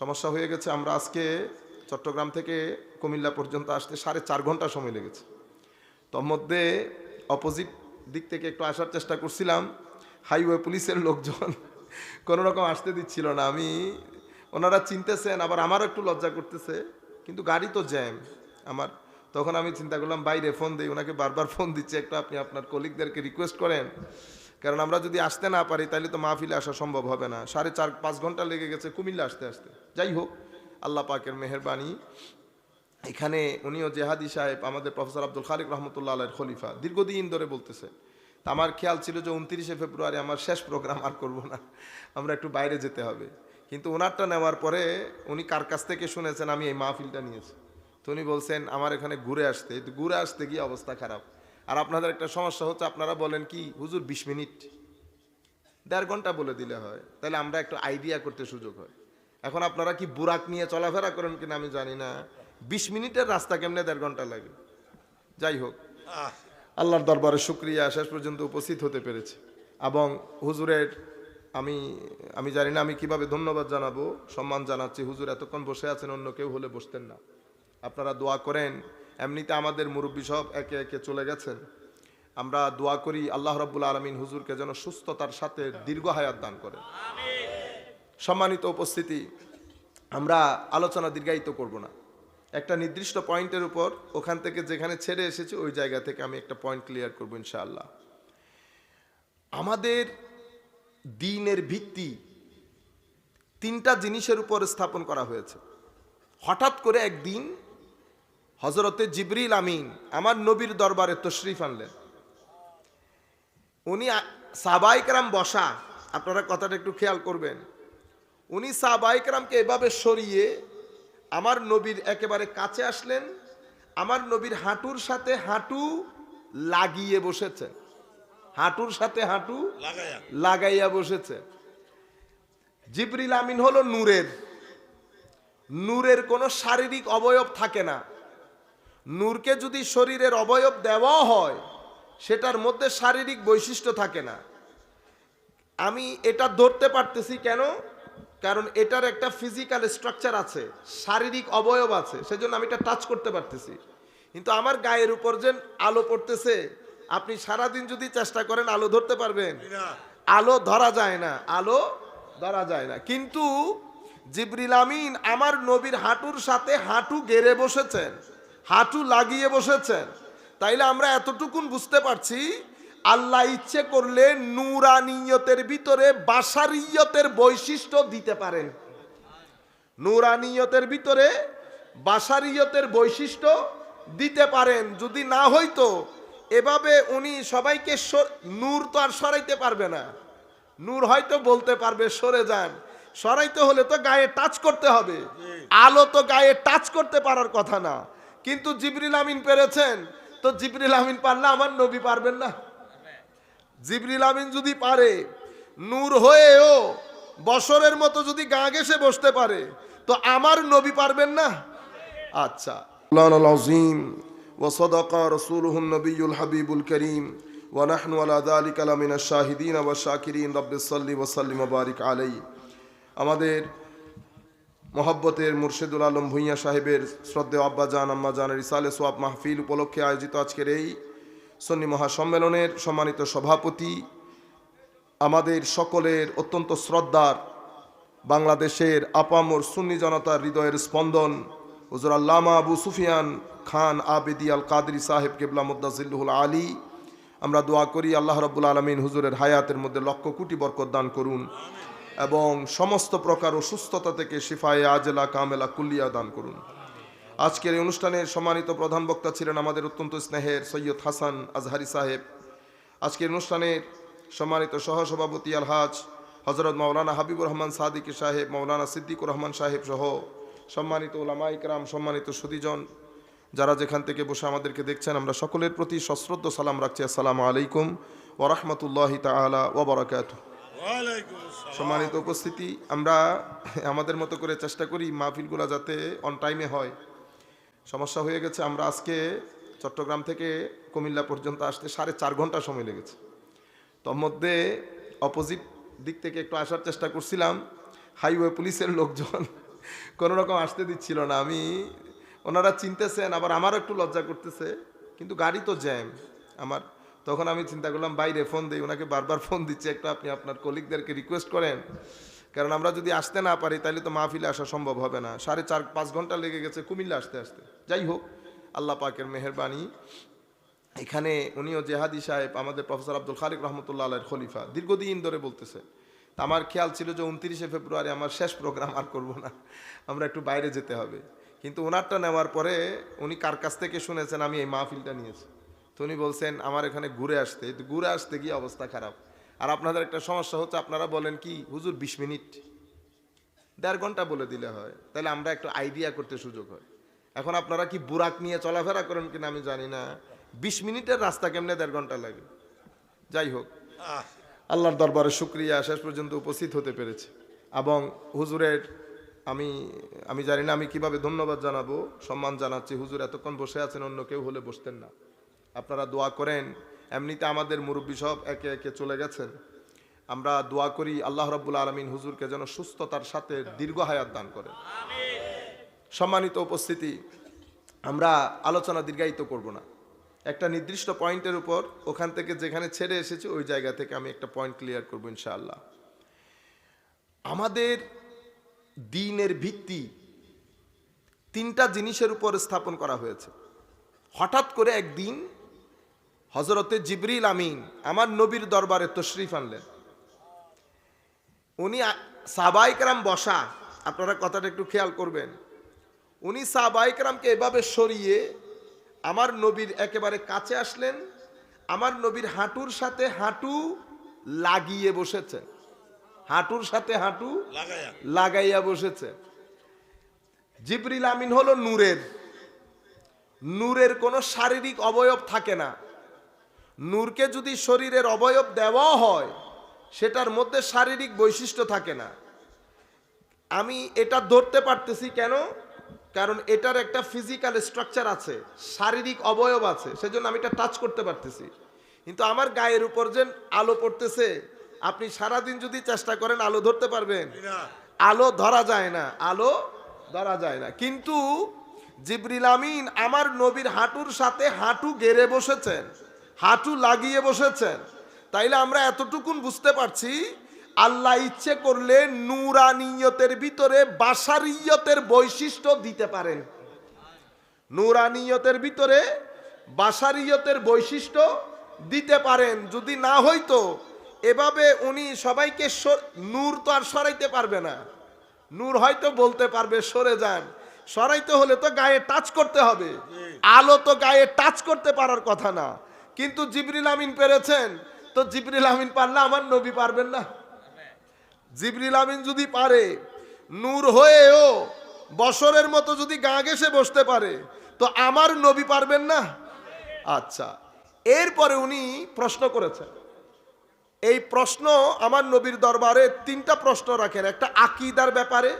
সমস্যা হয়ে গেছে। আমরা আজকে চট্টগ্রাম থেকে কুমিল্লা পর্যন্ত আসতে সাড়ে চার ঘণ্টা সময় লেগেছে। তোর মধ্যে অপোজিট দিক থেকে একটু আসার চেষ্টা করছিলাম। হাইওয়ে পুলিশের লোকজন কোনো রকম আসতে দিচ্ছিল না। আমি, ওনারা চিনতেছেন, আবার আমারও একটু লজ্জা করতেছে। কিন্তু গাড়ি তো জ্যাম আমার, তখন আমি চিন্তা করলাম, বাইরে ফোন দিই। ওনাকে বারবার ফোন দিচ্ছে, একটু আপনি আপনার কলিগদেরকে রিকোয়েস্ট করেন। কারণ আমরা যদি আসতে না পারি, তাহলে তো মাহফিলে আসা সম্ভব হবে না। সাড়ে চার, পাঁচ ঘণ্টা লেগে গেছে কুমিল্লা আসতে আসতে। যাই হোক, আল্লাহ পাকের মেহরবানি। এখানে উনিও জেহাদি সাহেব, আমাদের প্রফেসর আব্দুল খালিক রহমতুল্লাহ আলের খলিফা, দীর্ঘদিন ধরে বলতেছে। আমার খেয়াল ছিল যে উনত্রিশে ফেব্রুয়ারি আমার শেষ প্রোগ্রাম আর করব না। আমরা একটু বাইরে যেতে হবে। কিন্তু ওনারটা নেওয়ার পরে উনি কার কাছ থেকে শুনেছেন, আমি এই মাহফিলটা নিয়েছি। তো উনি বলছেন, আমার এখানে ঘুরে আসতে। ঘুরে আসতে গিয়ে অবস্থা খারাপ। আর আপনাদের একটা সমস্যা হচ্ছে আপনারা বলেন কি হুজুর বিশ মিনিট। দেড় ঘণ্টা বলে দিলে হয়। তাহলে আমরা একটু আইডিয়া করতে সুযোগ হয়। এখন আপনারা কি বুরাক নিয়ে চলাফেরা করেন কিনা আমি জানি না। বিশ মিনিটের রাস্তা কেমনে দেড় ঘণ্টা লাগে? যাই হোক। আল্লাহর দরবারে শুক্রিয়া শেষ পর্যন্ত উপস্থিত হতে পেরেছে। এবং হুজুরের আমি আমি জানি না আমি কীভাবে ধন্যবাদ জানাব সম্মান জানাচ্ছি। হুজুর এতক্ষণ বসে আছেন অন্য কেউ হলে বসতেন না। আপনারা দোয়া করেন এমনিতে আমাদের মুরব্বী সব একে একে চলে গেছেন। আমরা দোয়া করি আল্লাহ রব্বুল আলমিন হুজুরকে যেন সুস্থতার সাথে দীর্ঘ হায়াত দান করে। সম্মানিত উপস্থিতি আমরা আলোচনা দীর্ঘায়িত করব না। একটা নির্দিষ্ট পয়েন্টের উপর ওখান থেকে যেখানে ছেড়ে এসেছি ওই জায়গা থেকে আমি একটা পয়েন্ট ক্লিয়ার করব ইনশাআল্লাহ। আমাদের দিনের ভিত্তি তিনটা জিনিসের উপর স্থাপন করা হয়েছে। হঠাৎ করে একদিন হজরতে জিবরিল আমিন আমার নবীর দরবারে তশরিফ আনলেন। উনি সাবাইকরাম বসা আপনারা কথাটা একটু খেয়াল করবেন। উনি সাবাইকরামকে এভাবে সরিয়ে আমার নবীর একেবারে কাছে আসলেন আমার নবীর হাঁটুর সাথে হাঁটু লাগিয়ে বসেছেন হাঁটুর সাথে হাঁটু লাগাইয়া বসেছে। জিবরিল আমিন হলো নূরের। নূরের কোনো শারীরিক অবয়ব থাকে না। নূরকে যদি শরীরের অবয়ব দেওয়াও হয় সেটার মধ্যে শারীরিক বৈশিষ্ট্য থাকে না। আমি এটা ধরতে পারতেছি কেন? কারণ এটার একটা ফিজিক্যাল স্ট্রাকচার আছে শারীরিক অবয়ব আছে সেজন্য আমি এটা টাচ করতে পারতেছি। কিন্তু আমার গায়ের উপর যে আলো পড়তেছে আপনি সারাদিন যদি চেষ্টা করেন আলো ধরতে পারবেন। আলো ধরা যায় না আলো ধরা যায় না। কিন্তু জিবরিল আমিন আমার নবীর হাঁটুর সাথে হাঁটু গেড়ে বসেছেন। হাঁটু লাগিয়ে বসেছেন। তাইলে আমরা এতটুকুন বুঝতে পারছি, আল্লাহ ইচ্ছে করলে নুরানিয়তের ভিতরে বাসারিয়তের বৈশিষ্ট্য দিতে পারেন। নুরানিয়তের ভিতরে বাসারিয়তের বৈশিষ্ট্য দিতে পারেন। যদি না হইতো, এভাবে উনি সবাইকে নূর তো আর সরাইতে পারবে না। নূর হয়তো বলতে পারবে, সরে যান। সরাইতে হলে তো গায়ে টাচ করতে হবে। আলো তো গায়ে টাচ করতে পারার কথা না। কিন্তু জিবরিল আমিন পেরেছেন তো জিবরিল আমিন পারলে আমার নবী পারবেন না জিবরিল আমিন যদি পারে নূর হয়েও বছরের মতো যদি গা ঘেসে বসতে পারে তো আমার নবী পারবেন না আচ্ছা العظيم وصدق رسوله النبي الحبيب الكريم ونحن على ذلك لمن الشاهدين والشاكرين رب صل وسلم وبارك عليه আমাদের মহব্বতের মুর্শেদুল আলম ভুইয়া সাহেবের শ্রদ্ধেয় আব্বা জান, আম্মা জানের ইসালে সোয়াব মাহফিল উপলক্ষে আয়োজিত আজকের এই সন্নি মহাসম্মেলনের সম্মানিত সভাপতি, আমাদের সকলের অত্যন্ত শ্রদ্ধার বাংলাদেশের আপামর সুন্নি জনতার হৃদয়ের স্পন্দন, হুজুর আল্লামা আবু সুফিয়ান খান আবেদি আল কাদরি সাহেব কেবলা মুদাজিল্লুল আলী। আমরা দোয়া করি আল্লাহ রব্বুল আলমিন হুজুরের হায়াতের মধ্যে লক্ষ কোটি বরকত দান করুন। এবং সমস্ত প্রকার অসুস্থতা থেকে শিফায়ে আজেলা কামেলা কুল্লিয়া দান করুন। আজকের এই অনুষ্ঠানের সম্মানিত প্রধান বক্তা ছিলেন আমাদের অত্যন্ত স্নেহের সৈয়দ হাসান আজহারি সাহেব। আজকের অনুষ্ঠানের সম্মানিত সহসভাপতি আলহাজ হজরত মাওলানা হাবিবুর রহমান সাদিকি সাহেব, মাওলানা সিদ্দিকুর রহমান সাহেব সহ সম্মানিত ওলামা ইকরাম, সম্মানিত সুদীজন যারা যেখান থেকে বসে আমাদেরকে দেখছেন, আমরা সকলের প্রতি সশ্রদ্ধ সালাম রাখছি। আসসালামু আলাইকুম ওরহমতুল্লাহি তালা ওবরাকাত সম্মানিত উপস্থিতি, আমরা আমাদের মতো করে চেষ্টা করি মাহফিলগুলো যাতে অন টাইমে হয়। সমস্যা হয়ে গেছে, আমরা আজকে চট্টগ্রাম থেকে কুমিল্লা পর্যন্ত আসতে সাড়ে চার ঘণ্টা সময় লেগেছে। তোর মধ্যে অপোজিট দিক থেকে একটু আসার চেষ্টা করছিলাম হাইওয়ে পুলিশের লোকজন কোনো রকম আসতে দিচ্ছিল না। আমি, ওনারা চিনতেছেন, আবার আমারও একটু লজ্জা করতেছে, কিন্তু গাড়ি তো জ্যাম আমার তখন আমি চিন্তা করলাম বাইরে ফোন দিই। ওনাকে বারবার ফোন দিচ্ছি, একটু আপনি আপনার কলিগদেরকে রিকোয়েস্ট করেন। কারণ আমরা যদি আসতে না পারি তাহলে তো মাহফিলে আসা সম্ভব হবে না। সাড়ে চার, পাঁচ ঘণ্টা লেগে গেছে কুমিল্লা আসতে আসতে। যাই হোক, আল্লাহ পাকের মেহরবানি। এখানে উনিও জেহাদি সাহেব, আমাদের প্রফেসর আব্দুল খালিক রহমতুল্লাহ আলের খলিফা, দীর্ঘদিন ধরে বলতেছে। তা আমার খেয়াল ছিল যে উনত্রিশে ফেব্রুয়ারি আমার শেষ প্রোগ্রাম আর করব না। আমরা একটু বাইরে যেতে হবে। কিন্তু ওনারটা নেওয়ার পরে উনি কার কাছ থেকে শুনেছেন, আমি এই মাহফিলটা নিয়েছি। তো উনি বলছেন, আমার এখানে ঘুরে আসতে। ঘুরে আসতে গিয়ে অবস্থা খারাপ। আর আপনাদের একটা সমস্যা হচ্ছে, আপনারা বলেন কি, হুজুর, বিশ মিনিট। দেড় ঘণ্টা বলে দিলে হয়। তাহলে আমরা একটু আইডিয়া করতে সুযোগ হয়। এখন আপনারা কি বুরাক নিয়ে চলাফেরা করেন কিনা আমি জানি না। বিশ মিনিটের রাস্তা কেমনে দেড় ঘণ্টা লাগে? যাই হোক। আল্লাহর দরবারে শুক্রিয়া। শেষ পর্যন্ত উপস্থিত হতে পেরেছে। এবং হুজুরের, আমি আমি জানি না আমি কীভাবে ধন্যবাদ জানাব। সম্মান জানাচ্ছি। হুজুর এতক্ষণ বসে আছেন, অন্য কেউ হলে বসতেন না। আপনারা দোয়া করেন। এমনিতে আমাদের মুরব্বী সব একে একে চলে গেছেন। আমরা দোয়া করি আল্লাহ রব্বুল আলমিন হুজুরকে যেন সুস্থতার সাথে দীর্ঘ হায়াত দান করেন। সম্মানিত উপস্থিতি, আমরা আলোচনা দীর্ঘায়িত করব না। একটা নির্দিষ্ট পয়েন্টের উপর, ওখান থেকে যেখানে ছেড়ে এসেছি, ওই জায়গা থেকে আমি একটা পয়েন্ট ক্লিয়ার করব ইনশাআল্লাহ। আমাদের দিনের ভিত্তি তিনটা জিনিসের উপর স্থাপন করা হয়েছে। হঠাৎ করে একদিন হজরতে জিবরিল আমিন আমার নবীর দরবারে তশরিফ আনলেন। উনি সাবাইকরাম বসা আপনারা কথাটা একটু খেয়াল করবেন। উনি সাহবাইকরামকে এভাবে সরিয়ে আমার নবীর একেবারে কাছে আসলেন আমার নবীর হাঁটুর সাথে হাঁটু লাগিয়ে বসেছেন হাঁটুর সাথে হাঁটু লাগাইয়া বসেছে। জিবরিল আমিন হলো নূরের। নূরের কোনো শারীরিক অবয়ব থাকে না। নূরকে যদি শরীরের অবয়ব দেওয়া হয় সেটার মধ্যে শারীরিক বৈশিষ্ট্য থাকে না। আমি এটা ধরতে পারতেছি কেন? কারণ এটার একটা ফিজিক্যাল স্ট্রাকচার আছে শারীরিক অবয়ব আছে সেজন্য আমি এটা টাচ করতে পারতেছি। কিন্তু আমার গায়ের উপর যে আলো পড়তেছে আপনি সারাদিন যদি চেষ্টা করেন আলো ধরতে পারবেন। আলো ধরা যায় না আলো ধরা যায় না। কিন্তু জিবরিল আমিন আমার নবীর হাঁটুর সাথে হাঁটু গেড়ে বসেছেন। হাঁটু লাগিয়ে বসেছেন। তাইলে আমরা এতটুকুন বুঝতে পারছি, আল্লাহ ইচ্ছে করলে নুরানিয়তের ভিতরে বাসারিয়তের বৈশিষ্ট্য দিতে পারেন। নুরানিয়তের ভিতরে বাসারিয়তের বৈশিষ্ট্য দিতে পারেন। যদি না হইতো, এভাবে উনি সবাইকে নূর তো আর সরাইতে পারবে না। নূর হয়তো বলতে পারবে, সরে যান। সরাইতে হলে তো গায়ে টাচ করতে হবে। আলো তো গায়ে টাচ করতে পারার কথা না। কিন্তু জিবরিল আমিন পেরেছেন। তো জিবরিল আমিন পারলে আমার নবী পারবেন না। জিবরিল আমিন যদি পারে, নূর হয়েও বছরের মতো যদি গা ঘেসে বসতে পারে, তো আমার নবী পারবেন না? আচ্ছা এরপরে উনি প্রশ্ন করেছেন। এই প্রশ্ন আমার নবীর দরবারে তিনটা প্রশ্ন রাখেন। একটা আকিদার ব্যাপারে,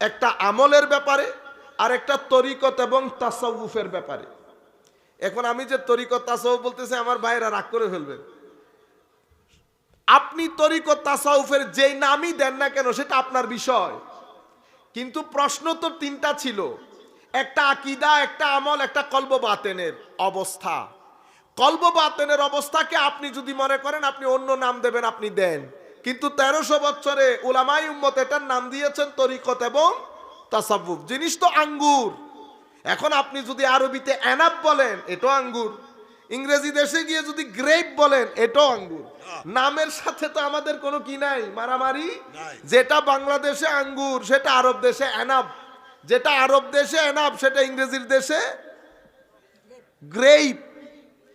একটা আমলের ব্যাপারে, আর একটা তরিকত এবং তাসাউফের ব্যাপারে। এখন আমি যে তরিকত তাসাউফ বলতেছি, আমার ভাইরা রাগ করে ফেলবেন আপনি তরিকত তাসাউফের যেই নামই দেন না কেন, সেটা আপনার বিষয়। কিন্তু প্রশ্ন তো তিনটা ছিল। একটা আকিদা, একটা আমল, একটা কল্ব বাতেনের অবস্থা। কল্ব বাতেনের অবস্থাকে আপনি যদি মনে করেন, আপনি অন্য নাম দেবেন, আপনি দেন। কিন্তু তেরোশো বছরে ওলামাই উম্মত এটার নাম দিয়েছেন তরিকত এবং তাসাবুফ জিনিস তো আঙ্গুর। এখন আপনি যদি আরবিতে অ্যানাপ বলেন এটাও আঙ্গুর। ইংরেজি দেশে গিয়ে যদি গ্রেপ বলেন এটাও আঙ্গুর। নামের সাথে তো আমাদের কোনো কি নাই মারামারি? যেটা বাংলাদেশে আঙ্গুর সেটা আরব দেশে অ্যানাপ যেটা আরব দেশে অ্যানাপ সেটা ইংরেজির দেশে গ্রেপ।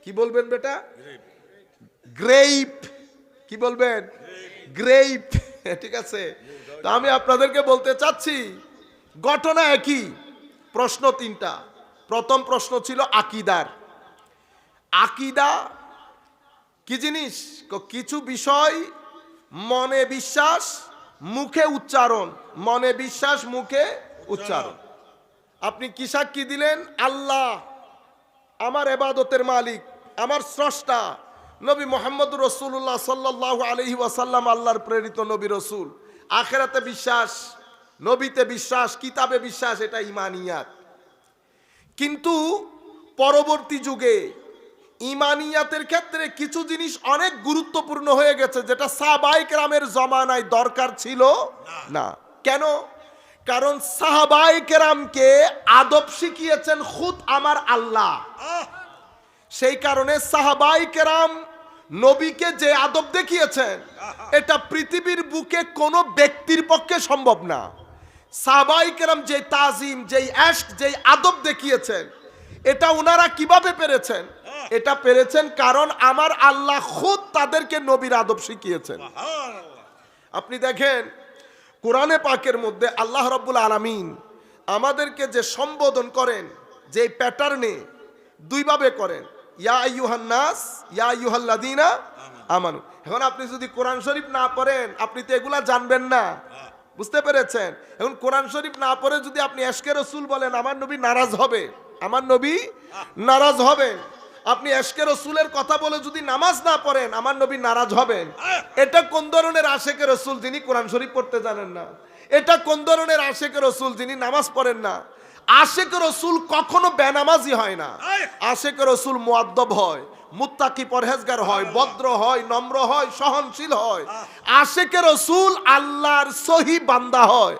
কি বলবেন বেটা? গ্রেপ। কি বলবেন? গ্রেপ। ঠিক আছে। তো আমি আপনাদেরকে বলতে চাচ্ছি ঘটনা একই। প্রশ্ন তিনটা। প্রথম প্রশ্ন ছিল আকিদার। আকিদা কি জিনিস? কিছু বিষয় মনে বিশ্বাস, মুখে উচ্চারণ। মনে বিশ্বাস, মুখে উচ্চারণ। আপনি কি সাক্ষী দিলেন? আল্লাহ আমার এবাদতের মালিক, আমার স্রষ্টা, নবী মোহাম্মদ রসুল্লাহ সাল্লাহ আলহি ওয়াসাল্লাম, আল্লাহর প্রেরিত নবী রসুল। আখেরাতে বিশ্বাস নবীতে বিশ্বাস, কিতাবে বিশ্বাস, এটা ইমানিয়াত। কিন্তু পরবর্তী যুগে ইমানিয়াতের ক্ষেত্রে কিছু জিনিস অনেক গুরুত্বপূর্ণ হয়ে গেছে, যেটা সাহাবাইক রামের জমানায় দরকার ছিল না। কেন? কারণ সাহাবাইক রামকে আদব শিখিয়েছেন খুদ আমার আল্লাহ। সেই কারণে সাহাবাই কেরাম নবীকে যে আদব দেখিয়েছেন, এটা পৃথিবীর বুকে কোনো ব্যক্তির পক্ষে সম্ভব না। সাহাবাই কেরাম যে তাজিম যেই অ্যাস্ক যেই আদব দেখিয়েছেন এটা ওনারা কীভাবে পেরেছেন? এটা পেরেছেন কারণ আমার আল্লাহ খুদ তাদেরকে নবীর আদব শিখিয়েছেন। আপনি দেখেন কোরআনে পাকের মধ্যে আল্লাহ রব্বুল আলামিন আমাদেরকে যে সম্বোধন করেন যে প্যাটার্নে দুইভাবে করেন। ইয়া আইয়ুহান নাস ইয়া আইয়ুহাল্লাযিনা আমানু। এখন আপনি যদি কোরআন শরীফ না পড়েন আপনি তো এগুলা জানবেন না। বুঝতে পেরেছেন? এখন কোরআন শরীফ না পড়ে যদি আপনি এশকে রসুল বলেন, আমার নবী নারাজ হবে। আমার নবী নারাজ হবেন আপনি এশকে রসুলের কথা বলে যদি নামাজ না পড়েন, আমার নবী নারাজ হবেন। এটা কোন ধরনের আশেকে রসুল যিনি কোরআন শরীফ পড়তে জানেন না? এটা কোন ধরনের আশেকে রসুল যিনি নামাজ পড়েন না? আশেকে রসুল কখনো বেনামাজি হয় না। আশেক রসুল মোয়াদ্দব হয় মুত্তাকি পরহেজগার হয় বদ্র হয় নম্র হয় সহনশীল হয়। আশেকের রসুল আল্লাহর সহি বান্দা হয়।